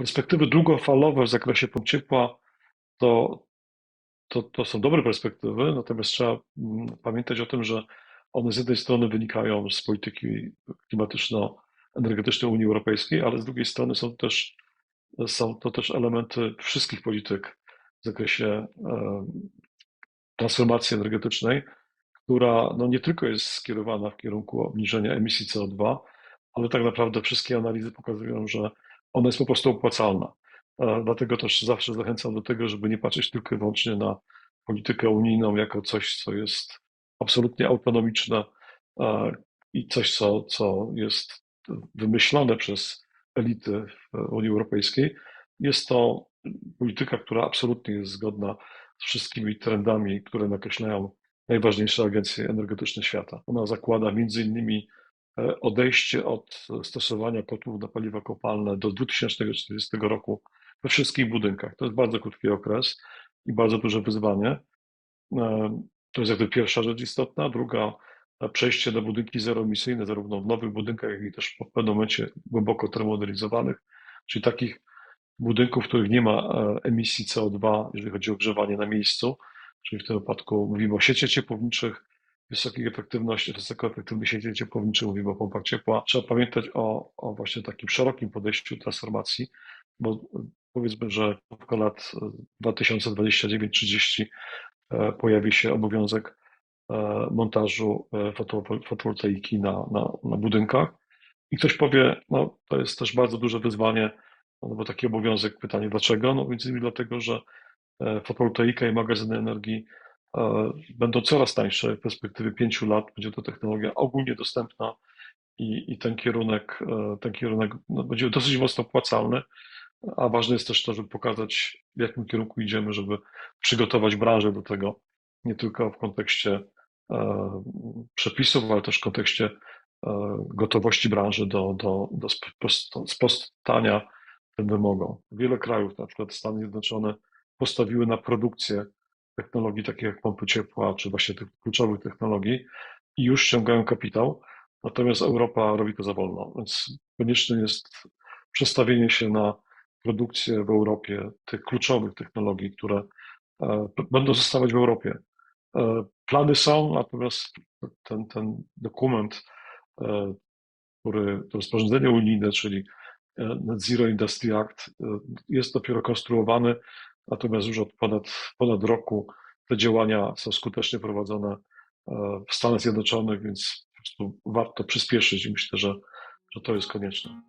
perspektywy długofalowe w zakresie pomp ciepła to, to, to są dobre perspektywy, natomiast trzeba mm, pamiętać o tym, że one z jednej strony wynikają z polityki klimatyczno-energetycznej Unii Europejskiej, ale z drugiej strony są też, są to też elementy wszystkich polityk w zakresie e, transformacji energetycznej, która no nie tylko jest skierowana w kierunku obniżenia emisji CO2, ale tak naprawdę wszystkie analizy pokazują, że ona jest po prostu opłacalna. Dlatego też zawsze zachęcam do tego, żeby nie patrzeć tylko i wyłącznie na politykę unijną jako coś, co jest absolutnie autonomiczne i coś, co, co jest wymyślone przez elity w Unii Europejskiej. Jest to polityka, która absolutnie jest zgodna z wszystkimi trendami, które nakreślają najważniejsze agencje energetyczne świata. Ona zakłada między innymi odejście od stosowania kotłów na paliwa kopalne do 2040 roku we wszystkich budynkach. To jest bardzo krótki okres i bardzo duże wyzwanie. E, to jest jakby pierwsza rzecz istotna. Druga, e, przejście na budynki zeroemisyjne, zarówno w nowych budynkach, jak i też w pewnym momencie głęboko termomodernizowanych, czyli takich budynków, w których nie ma emisji CO2, jeżeli chodzi o ogrzewanie na miejscu, czyli w tym wypadku mówimy o sieciach ciepłowniczych, wysokiej efektywności, wysokoefektywnych sieci ciepłowniczych, mówimy o pompach ciepła. Trzeba pamiętać o, o właśnie takim szerokim podejściu transformacji, bo powiedzmy, że w lat 2029-30 e, pojawi się obowiązek e, montażu e, fotowoltaiki na, na, na budynkach i ktoś powie, no to jest też bardzo duże wyzwanie, no bo taki obowiązek, pytanie dlaczego? No między innymi dlatego, że E, fotowoltaika i magazyny energii e, będą coraz tańsze. W perspektywie pięciu lat będzie to technologia ogólnie dostępna i, i ten kierunek, e, ten kierunek no, będzie dosyć mocno opłacalny, a ważne jest też to, żeby pokazać, w jakim kierunku idziemy, żeby przygotować branżę do tego, nie tylko w kontekście przepisów, ale też w kontekście gotowości branży do, do, do sprostania tym wymogom. Wiele krajów, na przykład Stany Zjednoczone, postawiły na produkcję technologii takich jak pompy ciepła, czy właśnie tych kluczowych technologii i już ściągają kapitał, natomiast Europa robi to za wolno, więc konieczne jest przestawienie się na produkcję w Europie tych kluczowych technologii, które e, będą zostawać w Europie. E, plany są, natomiast ten, ten dokument, e, który, to rozporządzenie unijne, czyli Net Zero Industry Act, jest dopiero konstruowany Natomiast już od ponad, ponad roku te działania są skutecznie prowadzone e, w Stanach Zjednoczonych, więc po prostu warto przyspieszyć i myślę, że, że to jest konieczne.